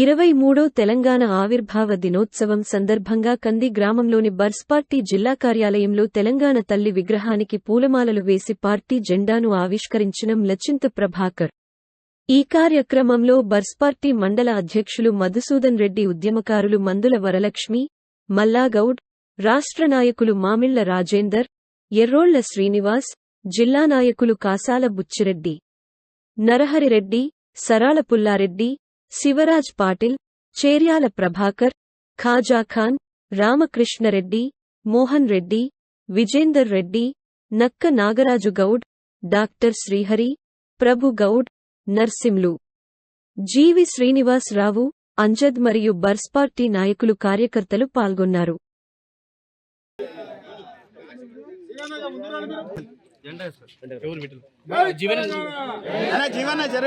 ఇరవై మూడో తెలంగాణ ఆవిర్భావ దినోత్సవం సందర్భంగా కంది గ్రామంలోని బర్స్ పార్టీ జిల్లా కార్యాలయంలో తెలంగాణ తల్లి విగ్రహానికి పూలమాలలు వేసి పార్టీ జెండాను ఆవిష్కరించిన లచింత్ ప్రభాకర్. ఈ కార్యక్రమంలో బర్స్ పార్టీ మండల అధ్యక్షులు మధుసూదన్ రెడ్డి ఉద్యమకారులు మందుల వరలక్ష్మి మల్లాగౌడ్ రాష్ట్ర నాయకులు మామిళ్ళ రాజేందర్ ఎర్రోళ్ళ శ్రీనివాస్ జిల్లా నాయకులు Kasala Buchi Reddy నరహరిరెడ్డి సరాల Pulla Reddy Shivraj Patil Cheriyal Prabhakar Khajakhan Ramakrishna Reddy Mohan Reddy Vijender Reddy Nakka Nagaraju Goud doctor Srihari Prabhu Goud Narsimlu. G V Srinivas Rao Amjad మరియు బర్స్ పార్టీ నాయకులు కార్యకర్తలు పాల్గొన్నారు. జీవన జర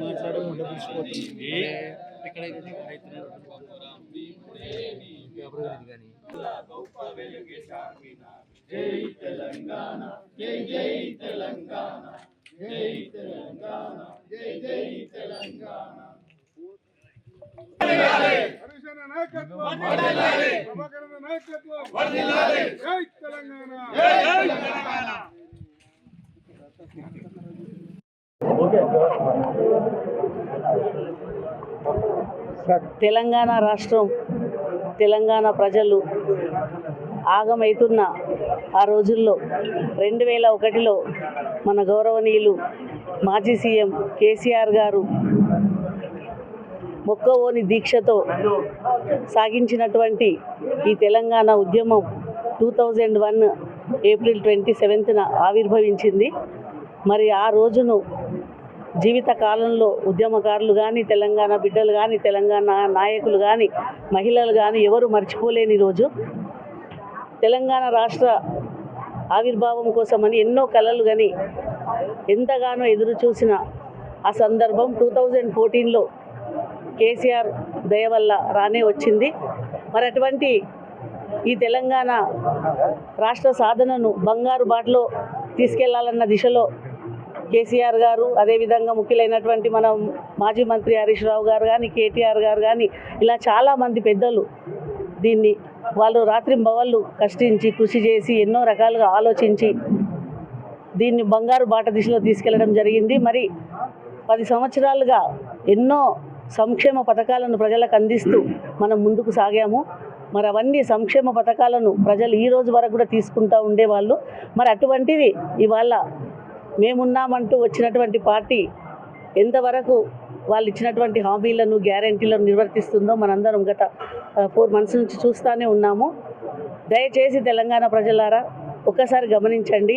మాట్లాడే ముందు పిలిచిపోతుంది ఎక్కడైతే నాయకత్వం ప్రభాకరణ నాయకత్వం జై తెలంగాణ తెలంగాణ తెలంగాణ రాష్ట్రం తెలంగాణ ప్రజలు ఆగమైతున్న ఆ రోజుల్లో రెండు వేల ఒకటిలో మన గౌరవనీయులు మాజీ సీఎం కేసీఆర్ గారు మొక్కవోని దీక్షతో సాగించినటువంటి ఈ తెలంగాణ ఉద్యమం two thousand one April twenty సెవెంత్న ఆవిర్భవించింది. మరి ఆ రోజును జీవిత కాలంలో ఉద్యమకారులు కానీ తెలంగాణ బిడ్డలు కానీ తెలంగాణ నాయకులు కానీ మహిళలు కానీ ఎవరు మర్చిపోలేని రోజు. తెలంగాణ రాష్ట్ర ఆవిర్భావం కోసమని ఎన్నో కలలు కానీ ఎంతగానో ఎదురు చూసిన ఆ సందర్భం టూ థౌజండ్ ఫోర్టీన్లో కేసీఆర్ దయ వల్ల రానే వచ్చింది. మరి అటువంటి ఈ తెలంగాణ రాష్ట్ర సాధనను బంగారు బాటలో తీసుకెళ్ళాలన్న దిశలో కేసీఆర్ గారు అదేవిధంగా ముఖ్యులైనటువంటి మన మాజీ మంత్రి హరీష్ రావు గారు కానీ కేటీఆర్ గారు కానీ ఇలా చాలామంది పెద్దలు దీన్ని వాళ్ళు రాత్రింబవళ్ళు కష్టించి కృషి చేసి ఎన్నో రకాలుగా ఆలోచించి దీన్ని బంగారు బాట దిశలో తీసుకెళ్ళడం జరిగింది. మరి పది సంవత్సరాలుగా ఎన్నో సంక్షేమ పథకాలను ప్రజలకు అందిస్తూ మనం ముందుకు సాగాము. మరి అవన్నీ సంక్షేమ పథకాలను ప్రజలు ఈ రోజు వరకు కూడా తీసుకుంటూ ఉండేవాళ్ళు మరి అటువంటిది ఇవాళ మేమున్నామంటూ వచ్చినటువంటి పార్టీ ఎంతవరకు వాళ్ళు ఇచ్చినటువంటి హామీలను గ్యారంటీలను నిర్వర్తిస్తుందో మనందరం గత ఫోర్ మంత్స్ నుంచి చూస్తూనే ఉన్నాము. దయచేసి తెలంగాణ ప్రజలారా ఒక్కసారి గమనించండి.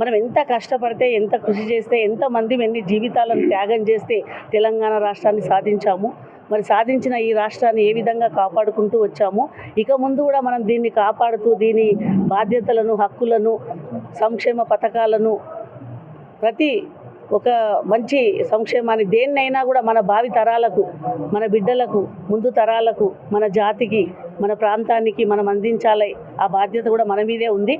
మనం ఎంత కష్టపడితే ఎంత కృషి చేస్తే ఎంతమంది ఎన్ని జీవితాలను త్యాగం చేస్తే తెలంగాణ రాష్ట్రాన్ని సాధించాము. మరి సాధించిన ఈ రాష్ట్రాన్ని ఏ విధంగా కాపాడుకుంటూ వచ్చాము? ఇక ముందు కూడా మనం దీన్ని కాపాడుతూ దీని బాధ్యతలను హక్కులను సంక్షేమ పథకాలను ప్రతి ఒక మంచి సంక్షేమాన్ని దేన్నైనా కూడా మన భావి తరాలకు మన బిడ్డలకు ముందు తరాలకు మన జాతికి మన ప్రాంతానికి మనం అందించాలి. ఆ బాధ్యత కూడా మన మీదే ఉంది.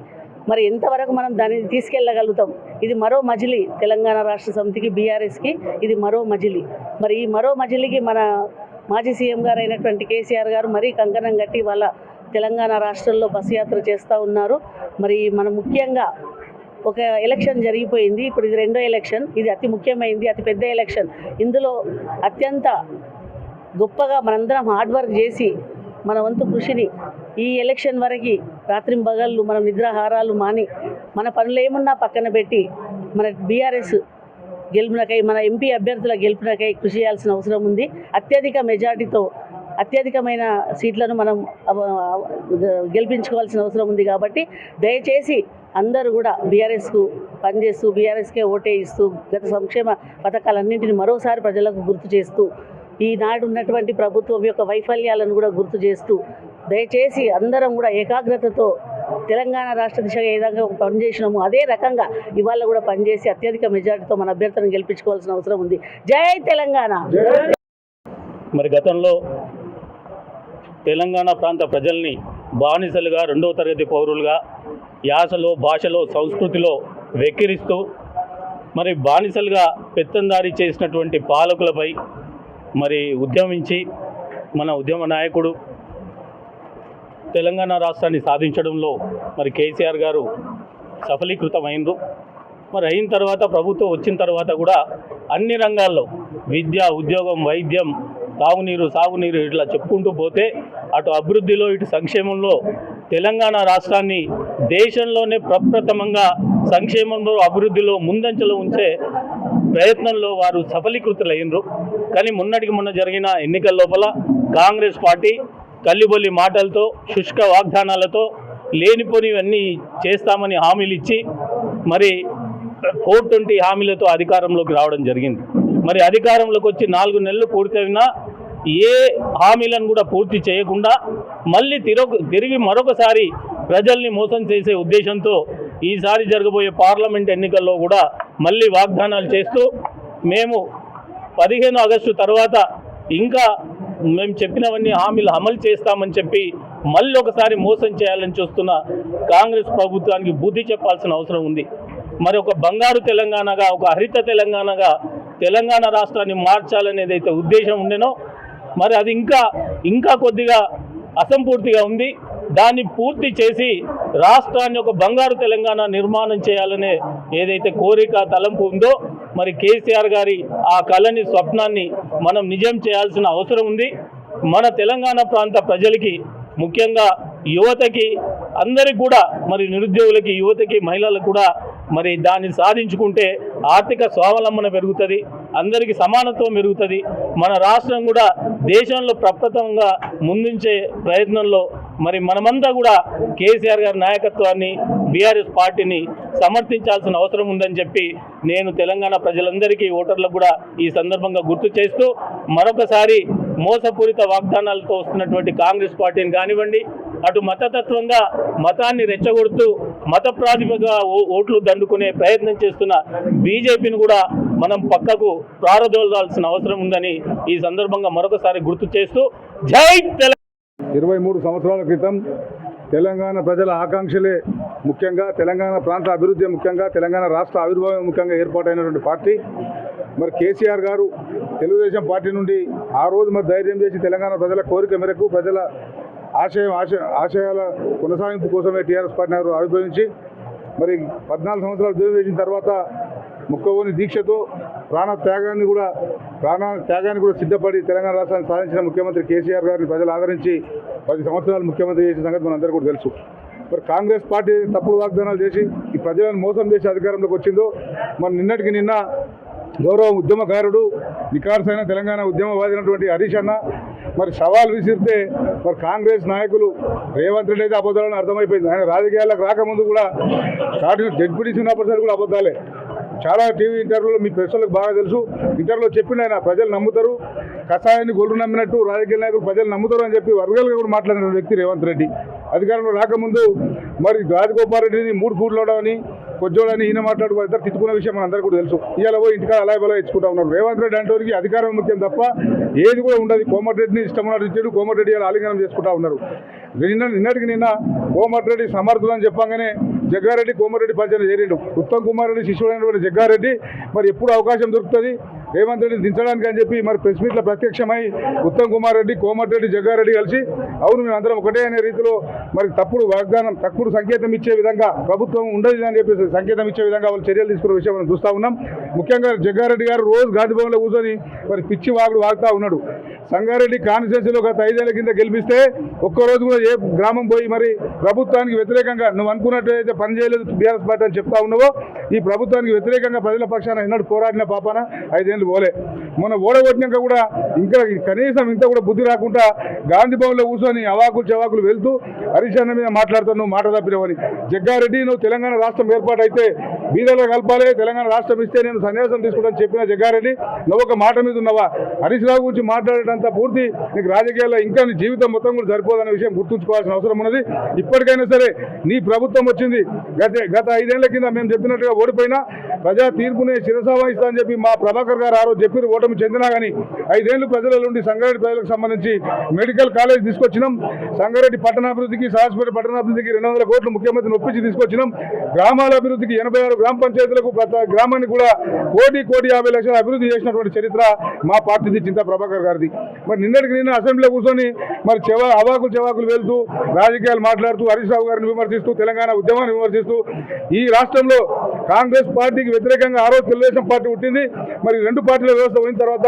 మరి ఎంతవరకు మనం దానిని తీసుకెళ్ళగలుగుతాం? ఇది మరో మజిలీ. తెలంగాణ రాష్ట్ర సమితికి బీఆర్ఎస్కి ఇది మరో మజిలీ. మరి ఈ మరో మజిలీకి మన మాజీ సీఎం గారు అయినటువంటి కేసీఆర్ గారు మరీ కంకణం కట్టి వాళ్ళ తెలంగాణ రాష్ట్రంలో బస్ యాత్ర చేస్తూ ఉన్నారు. మరి మనం ముఖ్యంగా ఒక ఎలక్షన్ జరిగిపోయింది. ఇప్పుడు ఇది రెండో ఎలక్షన్ ఇది అతి ముఖ్యమైనది అతి పెద్ద ఎలక్షన్ ఇందులో అత్యంత గొప్పగా మనందరం హార్డ్ వర్క్ చేసి మన వంతు కృషిని ఈ ఎలక్షన్ వరకు రాత్రింబగళ్ళు మనం నిద్రాహారాలు మాని మన పనులు ఏమున్నా పక్కన పెట్టి మన బీఆర్ఎస్ గెలుపునకై మన ఎంపీ అభ్యర్థుల గెలుపునకై కృషి చేయాల్సిన అవసరం ఉంది. అత్యధిక మెజార్టీతో అత్యధికమైన సీట్లను మనం గెలిపించుకోవాల్సిన అవసరం ఉంది కాబట్టి దయచేసి అందరూ కూడా బీఆర్ఎస్కు పనిచేస్తూ బీఆర్ఎస్కే ఓటే ఇస్తూ గత సంక్షేమ పథకాలన్నింటిని మరోసారి ప్రజలకు గుర్తు చేస్తూ ఈనాడు ఉన్నటువంటి ప్రభుత్వం యొక్క వైఫల్యాలను కూడా గుర్తు చేస్తూ దయచేసి అందరం కూడా ఏకాగ్రతతో తెలంగాణ రాష్ట్ర దిశగా ఏ విధంగా పనిచేసినామో అదే రకంగా ఇవాళ కూడా పనిచేసి అత్యధిక మెజార్టీతో మన అభ్యర్థులను గెలిపించుకోవాల్సిన అవసరం ఉంది. జై తెలంగాణ! మరి గతంలో తెలంగాణ ప్రాంత ప్రజల్ని బానిసలుగా రెండవ తరగతి పౌరులుగా యాసలో భాషలో సంస్కృతిలో వెక్కిరిస్తూ మరి బానిసలుగా పెత్తందారి చేసినటువంటి పాలకులపై మరి ఉద్యమించి మన ఉద్యమ నాయకుడు తెలంగాణ రాష్ట్రాన్ని సాధించడంలో మరి కేసీఆర్ గారు సఫలీకృతమైనరు మరి అయిన తర్వాత ప్రభుత్వం వచ్చిన తర్వాత కూడా అన్ని రంగాల్లో విద్య ఉద్యోగం వైద్యం తాగునీరు సాగునీరు ఇట్లా చెప్పుకుంటూ పోతే అటు అభివృద్ధిలో ఇటు సంక్షేమంలో తెలంగాణ రాష్ట్రాన్ని దేశంలోనే ప్రప్రథమంగా సంక్షేమంలో అభివృద్ధిలో ముందంచెలో ఉంచే ప్రయత్నంలో వారు సఫలీకృతులయ్యారు కానీ మొన్నటికి మొన్న జరిగిన ఎన్నికల లోపల కాంగ్రెస్ పార్టీ కల్లిబొల్లి మాటలతో శుష్క వాగ్దానాలతో లేనిపోనివన్నీ చేస్తామని హామీలు ఇచ్చి మరి ఫోర్ ట్వంటీ హామీలతో అధికారంలోకి రావడం జరిగింది. మరి అధికారంలోకి వచ్చి నాలుగు నెలలు పూర్తయినా ఏ హామీలను కూడా పూర్తి చేయకుండా మళ్ళీ తిరగ తిరిగి మరొకసారి ప్రజల్ని మోసం చేసే ఉద్దేశంతో ఈసారి జరగబోయే పార్లమెంట్ ఎన్నికల్లో కూడా మళ్ళీ వాగ్దానాలు చేస్తూ మేము పదిహేను ఆగస్టు తర్వాత ఇంకా మేము చెప్పినవన్నీ హామీలు అమలు చేస్తామని చెప్పి మళ్ళీ ఒకసారి మోసం చేయాలని చూస్తున్న కాంగ్రెస్ ప్రభుత్వానికి బుద్ధి చెప్పాల్సిన అవసరం ఉంది. మరి ఒక బంగారు తెలంగాణగా ఒక హరిత తెలంగాణగా తెలంగాణ రాష్ట్రాన్ని మార్చాలనేది అయితే ఉద్దేశం ఉండేనో మరి అది ఇంకా ఇంకా కొద్దిగా అసంపూర్తిగా ఉంది. దాన్ని పూర్తి చేసి రాష్ట్రాన్ని ఒక బంగారు తెలంగాణ నిర్మాణం చేయాలనే ఏదైతే కోరిక తలంపు ఉందో మరి కేసీఆర్ గారి ఆ కళని స్వప్నాన్ని మనం నిజం చేయాల్సిన అవసరం ఉంది. మన తెలంగాణ ప్రాంత ప్రజలకి ముఖ్యంగా యువతకి అందరికి కూడా మరి నిరుద్యోగులకి యువతకి మహిళలకు కూడా మరి దాన్ని సాధించుకుంటే ఆర్థిక స్వావలంబన పెరుగుతుంది అందరికీ సమానత్వం పెరుగుతుంది. మన రాష్ట్రం కూడా దేశంలో ప్రప్రథమంగా ముందుంచే ప్రయత్నంలో మరి మనమంతా కూడా కేసీఆర్ గారి నాయకత్వాన్ని బీఆర్ఎస్ పార్టీని సమర్థించాల్సిన అవసరం ఉందని చెప్పి నేను తెలంగాణ ప్రజలందరికీ ఓటర్లకు కూడా ఈ సందర్భంగా గుర్తు చేస్తూ మరొకసారి మోసపూరిత వాగ్దానాలతో వస్తున్నటువంటి కాంగ్రెస్ పార్టీని కానివ్వండి అటు మతతత్వంగా మతాన్ని రెచ్చగొడుతూ మత ప్రాతిపదిక ఓ- ఓట్లు దండుకునే ప్రయత్నం చేస్తున్న బీజేపీని కూడా మనం పక్కకు ప్రారదోలాల్సిన అవసరం ఉందని ఈ సందర్భంగా మరొకసారి గుర్తు చేస్తూ జై తెలంగాణ! ఇరవై మూడు సంవత్సరాల క్రితం తెలంగాణ ప్రజల ఆకాంక్షలే ముఖ్యంగా తెలంగాణ ప్రాంత అభివృద్ధి ముఖ్యంగా తెలంగాణ రాష్ట్ర ఆవిర్భావం ముఖ్యంగా ఏర్పాటైనటువంటి పార్టీ. మరి కేసీఆర్ గారు తెలుగుదేశం పార్టీ నుండి ఆ రోజు మరి ధైర్యం చేసి తెలంగాణ ప్రజల కోరిక మేరకు ప్రజల ఆశయం ఆశ ఆశయాల కొనసాగింపు కోసమే టీఆర్ఎస్ పార్టీ గారు ఆవిర్భవించి మరి పద్నాలుగు సంవత్సరాలు ఉద్యోగం చేసిన తర్వాత ముక్కవోని దీక్షతో ప్రాణ త్యాగాన్ని కూడా ప్రాణ త్యాగాన్ని కూడా సిద్ధపడి తెలంగాణ రాష్ట్రాన్ని సాధించిన ముఖ్యమంత్రి కేసీఆర్ గారిని ప్రజలు ఆదరించి పది సంవత్సరాలు ముఖ్యమంత్రి చేసిన సంగతి మనందరూ కూడా తెలుసు. మరి కాంగ్రెస్ పార్టీ తప్పుడు వాగ్దానాలు చేసి ఈ ప్రజలను మోసం చేసి అధికారంలోకి వచ్చిందో మరి నిన్నటికి నిన్న గౌరవ ఉద్యమకారుడు నికార్సైన తెలంగాణ ఉద్యమవాదినటువంటి హరీష్ అన్న. మరి సవాల్ విసిరితే మరి కాంగ్రెస్ నాయకులు రేవంత్ రెడ్డి అయితే అబద్ధాలని అర్థమైపోయింది. ఆయన రాజకీయాలకు రాకముందు కూడా స్టార్టింగ్ జడ్పీటీసీ ఉన్నప్పటిసరి కూడా అబద్ధాలే. చాలా టీవీ ఇంటర్వ్యూలో మీ ప్రశ్నలకు బాగా తెలుసు. ఇంటర్వ్యూలో చెప్పిండు ఆయన ప్రజలు నమ్ముతారు. కషాయాన్ని గొల్లు నమ్మినట్టు రాజకీయ నాయకులు ప్రజలు నమ్ముతారు అని చెప్పి వర్గాలుగా కూడా మాట్లాడిన వ్యక్తి రేవంత్ రెడ్డి. అధికారంలో రాకముందు మరి రాజగోపాల్ రెడ్డిని మూడు ఫూట్లు అని కొజ్జోడని ఈయన మాట్లాడుకో ఇద్దరు తిట్టుకున్న విషయం మనందరికీ కూడా తెలుసు. ఇవాళ పోయి ఇంటికాడ అలా బలా ఇచ్చుకుంటా ఉన్నారు రేవంత్ రెడ్డి అంటే అధికారం ముఖ్యం తప్ప ఏది కూడా ఉండదు. కోమటిరెడ్డిని ఇష్టం ఉన్నట్టు కోమటిరెడ్డి ఇలా ఆలింగనం చేసుకుంటా ఉన్నారు. నిన్న నిన్నటికి నిన్న కోమటిరెడ్డి సమర్థులు అని చెప్పంగానే జగ్గారెడ్డి కోమటిరెడ్డి పంచాయతీ చేరిండు ఉత్తమ్ కుమార్ రెడ్డి శిష్యుడైనటువంటి జగ్గారెడ్డి మరి ఎప్పుడు అవకాశం దొరుకుతుంది? రేవంత్ రెడ్డి దించడానికి అని చెప్పి మరి ప్రెస్ మీట్లో ప్రత్యక్షమై ఉత్తమ్ కుమార్ రెడ్డి కోమటిరెడ్డి జగ్గారెడ్డి కలిసి అవును మేము అందరం ఒకటే అనే రీతిలో మరి తప్పుడు వాగ్దానం తప్పుడు సంకేతం ఇచ్చే విధంగా ప్రభుత్వం ఉండదు అని చెప్పేసి సంకేతం ఇచ్చే విధంగా వాళ్ళు చర్యలు తీసుకున్న విషయం మనం చూస్తూ ఉన్నాం. ముఖ్యంగా జగ్గారెడ్డి గారు రోజు గాంధీభవన్లో కూర్చొని మరి పిచ్చి వాగుడు వాగుతూ ఉన్నాడు. సంగారెడ్డి కాన్స్టిట్యూన్సీలో గత ఐదేళ్ళ కింద గెలిపిస్తే ఒక్కరోజు కూడా ఏ గ్రామం పోయి మరి ప్రభుత్వానికి వ్యతిరేకంగా నువ్వు అనుకున్నట్టు పని చేయలేదు బీఆర్ఎస్ పార్టీ అని చెప్తా ఉన్నావో ఈ ప్రభుత్వానికి వ్యతిరేకంగా ప్రజల పక్షాన ఎన్నడూ పోరాడిన పాపాన ఐదేళ్ళు పోలే. మొన్న ఓడగొట్టినాక కూడా ఇంకా కనీసం ఇంత కూడా బుద్ధి రాకుండా గాంధీ భవన్లో కూర్చొని అవాకులు చవాకులు వెళ్తూ హరీష్ అన్న మీద మాట్లాడుతాను మాట తప్పినవని జగ్గారెడ్డి నువ్వు తెలంగాణ రాష్ట్రం ఏర్పాటు అయితే బీదలో కలపాలి తెలంగాణ రాష్ట్రం ఇస్తే నేను సన్యాసం తీసుకుంటాను చెప్పిన జగ్గారెడ్డి నువ్వు ఒక మాట మీద ఉన్నావా? హరీష్ రావు గురించి మాట్లాడేటంత పూర్తి నీకు రాజకీయాల్లో ఇంకా నీ జీవితం మొత్తం కూడా సరిపోదనే విషయం గుర్తుంచుకోవాల్సిన అవసరం ఉన్నది. ఇప్పటికైనా సరే నీ ప్రభుత్వం వచ్చింది. గత గత ఐదేళ్ళ కింద మేము చెప్పినట్టుగా ఓడిపోయినా ప్రజా తీర్పునే శిరసావహిస్తా అని చెప్పి మా ప్రభాకర్ గారు ఆ రోజు చెప్పిన ఓటమి చెందినా కానీ ఐదేళ్ళు ప్రజల నుండి సంగారెడ్డి ప్రజలకు సంబంధించి మెడికల్ కాలేజ్ తీసుకొచ్చినాం. సంగారెడ్డి పట్టణాభివృద్ధికి సహజపేట పట్టణాభివృద్ధికి రెండు వందల కోట్లు ముఖ్యమంత్రిని ఒప్పించి తీసుకొచ్చినాం. గ్రామాల అభివృద్ధికి ఎనభై ఆరు గ్రామ పంచాయతీలకు గ్రామానికి కూడా కోటి కోటి యాభై లక్షల అభివృద్ధి చేసినటువంటి చరిత్ర మా పార్టీది చింతా ప్రభాకర్ గారిది. మరి నిన్నటికి నిన్న అసెంబ్లీలో కూర్చొని మరి చెవ అవాకులు చెవాకులు వెళ్తూ రాజకీయాలు మాట్లాడుతూ హరీష్ రావు గారిని విమర్శిస్తూ తెలంగాణ ఉద్యమాన్ని విమర్శిస్తూ ఈ రాష్ట్రంలో కాంగ్రెస్ పార్టీకి వ్యతిరేకంగా ఆ రోజు తెలుగుదేశం పార్టీ పుట్టింది. మరి రెండు పార్టీల వ్యవస్థ పోయిన తర్వాత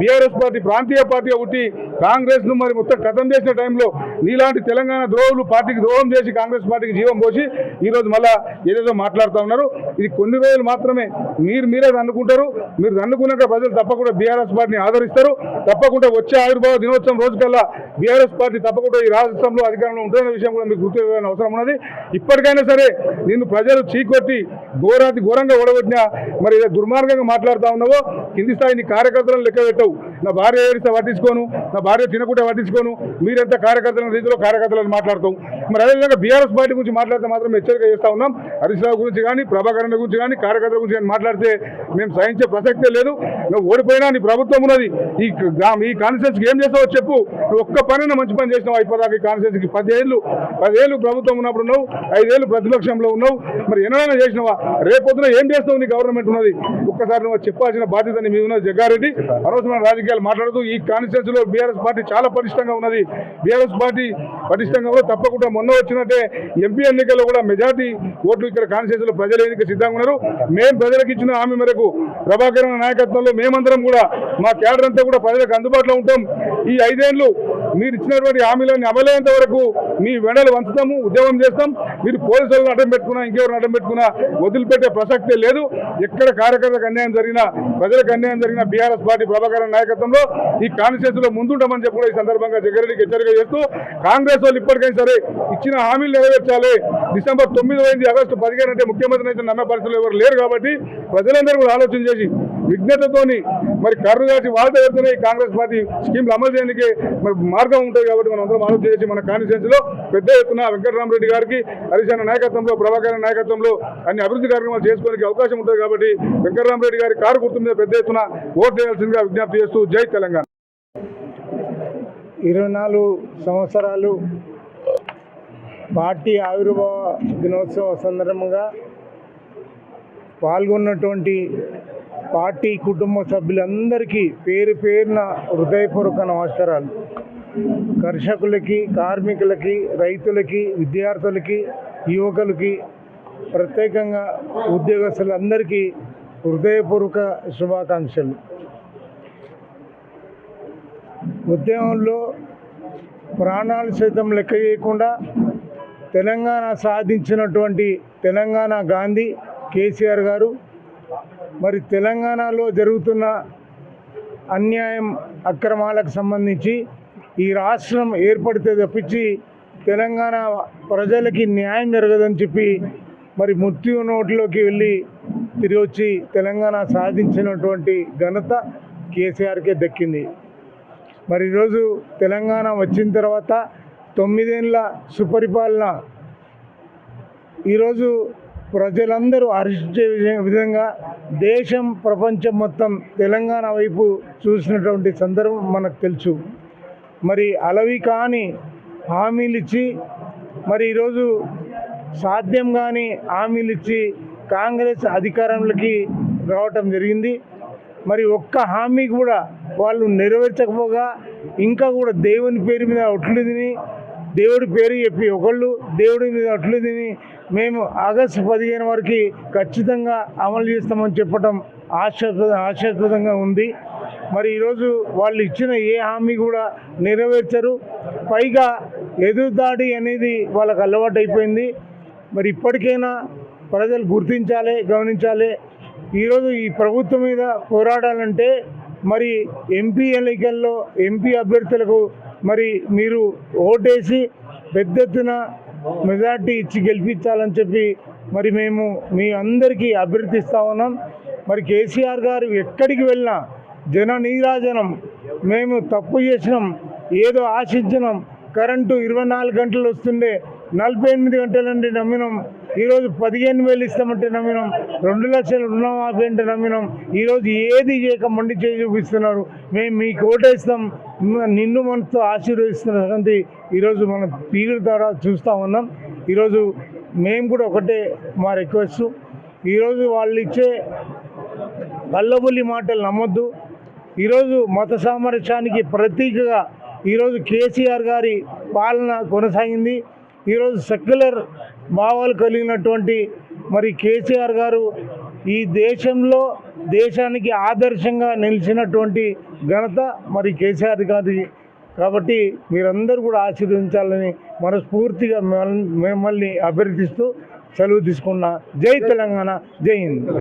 బీఆర్ఎస్ పార్టీ ప్రాంతీయ పార్టీగా పుట్టి కాంగ్రెస్ను మరి మొత్తం కథం చేసిన టైంలో నీలాంటి తెలంగాణ ద్రోహులు పార్టీకి ద్రోహం చేసి కాంగ్రెస్ పార్టీకి జీవం పోసి ఈ రోజు మళ్ళా ఏదేదో మాట్లాడుతూ ఉన్నారు. ఇది కొన్ని రోజులు మాత్రమే. మీరు మీరే అనుకుంటారు మీరు అనుకున్నాక ప్రజలు తప్పకుండా బీఆర్ఎస్ పార్టీని ఆదరిస్తారు. తప్పకుండా వచ్చే ఆవిర్భావ దినోత్సవం రోజుకల్లా బీఆర్ఎస్ పార్టీ తప్పకుండా ఈ రాష్ట్రంలో అధికారంలో ఉంటుందనే విషయం కూడా మీకు గుర్తు అవసరం ఉన్నది. ఇప్పటికైనా సరే నిన్ను ప్రజలు చీకొట్టి ఘోరాతి ఘోరంగా ఓడగొట్టినా మరి దుర్మార్గంగా మాట్లాడుతూ ఉన్నావో కింది స్థాయి నీ కార్యకర్తలను లెక్క పెట్టవు. నా భార్య ఏడిస్తే పట్టించుకోను నా భార్య తినకుండా పట్టించుకోను మీరెంత కార్యకర్తల రీతిలో కార్యకర్తలను మాట్లాడతాం మరి అదేవిధంగా బీఆర్ఎస్ పార్టీ గురించి మాట్లాడితే మాత్రం హెచ్చరిక చేస్తా ఉన్నాం. హరీష్ గురించి కానీ ప్రభాకరణ గురించి కానీ కార్యకర్తల గురించి కానీ మాట్లాడితే మేము సహించే ప్రసక్తే లేదు. నువ్వు ఓడిపోయినా నీ ప్రభుత్వం ఉన్నది. ఈ ఈ కాన్స్టిట్యూన్సీకి ఏం చేస్తావో చెప్పు. నువ్వు ఒక్క పనైనా మంచి పని చేసినావు అయిపోదాకా ఈ కాన్స్టిట్యూన్సీకి. పదేళ్ళు పదేళ్ళు ప్రభుత్వం ఉన్నప్పుడు ఉన్నావు ఐదేళ్ళు ప్రతిపక్షంలో ఉన్నావు. మరి ఎన్నడైనా చేసినావా? రేపొద్దున ఏం చేస్తావు? నీ గవర్నమెంట్ ఉన్నది. ఒక్కసారి నువ్వు చెప్పాల్సిన బాధ్యత నీ మీద ఉన్నది జగ్గారెడ్డి. అనవసరమైన రాజకీయాలు మాట్లాడుతూ ఈ కాన్స్టిట్యూన్సీలో బీఆర్ఎస్ పార్టీ చాలా పటిష్టంగా ఉన్నది. బీఆర్ఎస్ పార్టీ పటిష్టంగా తప్పకుండా మొన్న వచ్చినట్టే ఎంపీ ఎన్నికల్లో కూడా మెజార్టీ ఓట్లు ఇక్కడ కాన్స్టిట్యూన్సీలో ప్రజలు ఎన్నిక సిద్ధంగా ఉన్నారు. మేము ప్రజలకు ఇచ్చిన హామీ మేరకు ప్రభాకర్ నాయకత్వంలో మేమందరం కూడా మా క్యాడర్ అంతా కూడా ప్రజలకు అందుబాటులో ఉంటాం. ఈ ఐదేళ్ళు మీరు ఇచ్చినటువంటి హామీలన్నీ అమలయ్యేంత వరకు మీ వెడలు వంచుతాము ఉద్యమం చేస్తాం. మీరు పోలీసులను అడ్డం పెట్టుకున్నా ఇంకెవరిని అడ్డం పెట్టుకున్నా వదిలిపెట్టే ప్రసక్తే లేదు. ఎక్కడ కార్యకర్తలకు అన్యాయం జరిగినా ప్రజలకు అన్యాయం జరిగిన బీఆర్ఎస్ పార్టీ ప్రభాకర్ నాయకత్వంలో ఈ కాన్స్టిట్యూన్సీలో ముందుంటామని చెప్పి ఈ సందర్భంగా జగ్గారెడ్డికి హెచ్చరిక చేస్తూ కాంగ్రెస్ వాళ్ళు ఇప్పటికైనా సరే ఇచ్చిన హామీలు నెరవేర్చాలి. డిసెంబర్ తొమ్మిది అయింది ఆగస్టు పదిహేను అంటే ముఖ్యమంత్రి అయితే నమ్మే పరిస్థితులు ఎవరు లేరు కాబట్టి ప్రజలందరూ కూడా ఆలోచన చేసి విఘ్నతతోని మరి కర్రు దాటి వాళ్ళతో వెళ్తూనే ఈ కాంగ్రెస్ పార్టీ స్కీమ్లు అమలు చేయడానికి మరి మార్గం ఉంటుంది కాబట్టి మనం అందరం ఆలోచన చేసి మన కాన్స్టిట్యూన్సీలో పెద్ద ఎత్తున వెంకటరామరెడ్డి గారికి హరిశాన నాయకత్వంలో ప్రభాకర్ నాయకత్వంలో అన్ని అభివృద్ధి కార్యక్రమాలు చేసుకోవడానికి అవకాశం ఉంటుంది కాబట్టి వెంకటరామరెడ్డి గారి కారు గుర్తు మీద పెద్ద ఎత్తున ఓటు వేయాల్సిందిగా విజ్ఞప్తి చేస్తూ జై తెలంగాణ. ఇరవై నాలుగు సంవత్సరాలు పార్టీ ఆవిర్భావ దినోత్సవ సందర్భంగా పాల్గొన్నటువంటి పార్టీ కుటుంబ సభ్యులందరికీ పేరు పేరున హృదయపూర్వక నమస్కారాలు. కర్షకులకి కార్మికులకి రైతులకి విద్యార్థులకి యువకులకి ప్రత్యేకంగా ఉద్యోగస్తులందరికీ హృదయపూర్వక శుభాకాంక్షలు. ఉద్యమంలో ప్రాణాలు సైతం లెక్క చేయకుండా తెలంగాణ సాధించినటువంటి తెలంగాణ గాంధీ కేసీఆర్ గారు మరి తెలంగాణలో జరుగుతున్న అన్యాయం అక్రమాలకు సంబంధించి ఈ రాష్ట్రం ఏర్పడితే తప్పించి తెలంగాణ ప్రజలకి న్యాయం జరగదని చెప్పి మరి మృత్యు నోట్లోకి వెళ్ళి తిరిగి వచ్చి తెలంగాణ సాధించినటువంటి ఘనత కేసీఆర్కే దక్కింది. మరి ఈరోజు తెలంగాణ వచ్చిన తర్వాత తొమ్మిదేళ్ళ సుపరిపాలన ఈరోజు ప్రజలందరూ హర్షించే విధ- విధంగా దేశం ప్రపంచం మొత్తం తెలంగాణ వైపు చూసినటువంటి సందర్భం మనకు తెలుసు. మరి అలవి కాని హామీలు ఇచ్చి మరి ఈరోజు సాధ్యం కాని హామీలు ఇచ్చి కాంగ్రెస్ అధికారంలోకి రావటం జరిగింది. మరి ఒక్క హామీ కూడా వాళ్ళు నెరవేర్చకపోగా ఇంకా కూడా దేవుని పేరు మీద ఒట్లు తిని దేవుడి పేరు చెప్పి ఒకళ్ళు దేవుడి మీద ఒట్లు తిని మేము ఆగస్టు పదిహేను వరకు ఖచ్చితంగా అమలు చేస్తామని చెప్పడం ఆశాస్పద ఆశాస్పదంగా ఉంది. మరి ఈరోజు వాళ్ళు ఇచ్చిన ఏ హామీ కూడా నెరవేర్చరు. పైగా ఎదురుదాడి అనేది వాళ్ళకు అలవాటు అయిపోయింది మరి ఇప్పటికైనా ప్రజలు గుర్తించాలి గమనించాలి. ఈరోజు ఈ ప్రభుత్వం మీద పోరాడాలంటే మరి ఎంపీ ఎన్నికల్లో ఎంపీ అభ్యర్థులకు మరి మీరు ఓటేసి పెద్ద ఎత్తున మెజార్టీ ఇచ్చి గెలిపించాలని చెప్పి మరి మేము మీ అందరికీ అభ్యర్థిస్తా ఉన్నాం. మరి కేసీఆర్ గారు ఎక్కడికి వెళ్ళినా జన నీరాజనం మేము తప్పు చేసినాం ఏదో ఆశించినాం. కరెంటు ఇరవై నాలుగు గంటలు వస్తుండే నలభై ఎనిమిది గంటలంటే నమ్మినాం. ఈరోజు పదిహేను వేలు ఇస్తామంటే నమ్మినాం. రెండు లక్షలు రుణమాఫీ అంటే నమ్మినాం. ఈరోజు ఏది చేయక మొండి చేయి చూపిస్తున్నారు. మేము మీకు ఓటేస్తాం. నిన్ను మనతో ఆశీర్వదిస్తున్న సంగతి ఈరోజు మన పీగుల ద్వారా చూస్తూ ఉన్నాం. ఈరోజు మేము కూడా ఒకటే మా రిక్వెస్ట్. ఈరోజు వాళ్ళు ఇచ్చే కల్లబుల్లి మాటలు నమ్మొద్దు. ఈరోజు మత సామరస్యానికి ప్రతీకగా ఈరోజు కేసీఆర్ గారి పాలన కొనసాగింది. ఈరోజు సెక్యులర్ భావాలు కలిగినటువంటి మరి కేసీఆర్ గారు ఈ దేశంలో దేశానికి ఆదర్శంగా నిలిచినటువంటి ఘనత మరి కేసీఆర్ గారి కాబట్టి మీరందరూ కూడా ఆశీర్వదించాలని మనస్ఫూర్తిగా మిమ్మల్ని అభ్యర్థిస్తూ సెలవు తీసుకున్న. జై తెలంగాణ జై హింద్.